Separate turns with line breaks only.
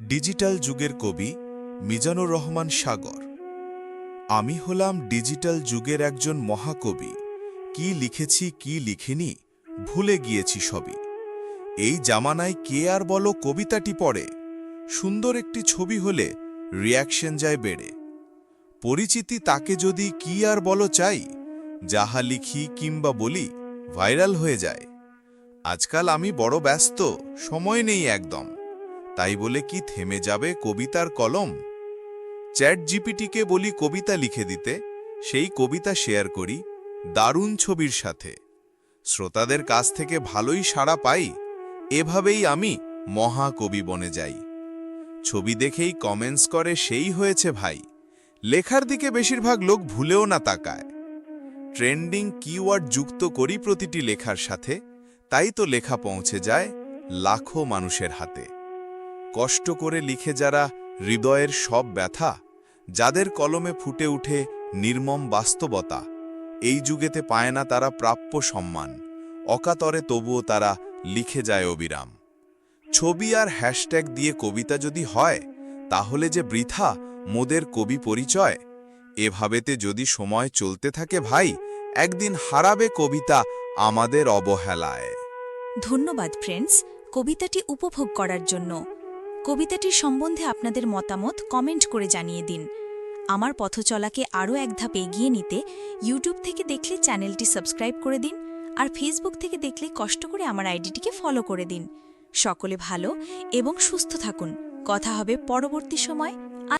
Digital যুগের কবি মিজানুর রহমান সাগর। আমি হলাম ডিজিটাল যুগের একজন মহাকবি। কি লিখেছি, কি লিখিনি, ভুলে গিয়েছি সবই। এই জামানায় কে আর বলো কবিতাটি পড়ে? সুন্দর একটি ছবি হলে রিয়াকশন যায় বেড়ে। পরিচিতি তাকে যদি কি আর বলো চাই, যাহা লিখি কিংবা বলি ভাইরাল হয়ে যায়। আজকাল আমি বড় ব্যস্ত, সময় নেই একদম। তাই বলে কি থেমে যাবে কবিতার কলম? চ্যাট জিপিটিকে বলি কবিতা লিখে দিতে, সেই কবিতা শেয়ার করি দারুণ ছবির সাথে। শ্রোতাদের কাছ থেকে ভালোই সাড়া পাই, এভাবেই আমি মহাকবি বনে যাই। ছবি দেখেই কমেন্টস করে, সেই হয়েছে ভাই। লেখার দিকে বেশিরভাগ লোক ভুলেও না তাকায়। ট্রেন্ডিং কিওয়ার্ড যুক্ত করি প্রতিটি লেখার সাথে, তাই তো লেখা পৌঁছে যায় লাখো মানুষের হাতে। কষ্ট করে লিখে যারা হৃদয়ের সব ব্যথা, যাদের কলমে ফুটে উঠে নির্মম বাস্তবতা, এই যুগেতে পায় না তারা প্রাপ্য সম্মান, অকাতরে তবুও তারা লিখে যায় অবিরাম। ছবি আর হ্যাশট্যাগ দিয়ে কবিতা যদি হয়, তাহলে যে বৃথা মোদের কবি পরিচয়, এভাবেতে যদি সময় চলতে থাকে ভাই, একদিন হারাবে কবিতা আমাদের অবহেলায়।
ধন্যবাদ ফ্রেন্ডস কবিতাটি উপভোগ করার জন্য। কবিতাটির সম্বন্ধে আপনাদের মতামত কমেন্ট করে জানিয়ে দিন। আমার পথচলাকে আরও এক ধাপ এগিয়ে নিতে ইউটিউব থেকে দেখলে চ্যানেলটি সাবস্ক্রাইব করে দিন আর ফেসবুক থেকে দেখলে কষ্ট করে আমার আইডিটিকে ফলো করে দিন। সকলে ভালো এবং সুস্থ থাকুন। কথা হবে পরবর্তী সময়।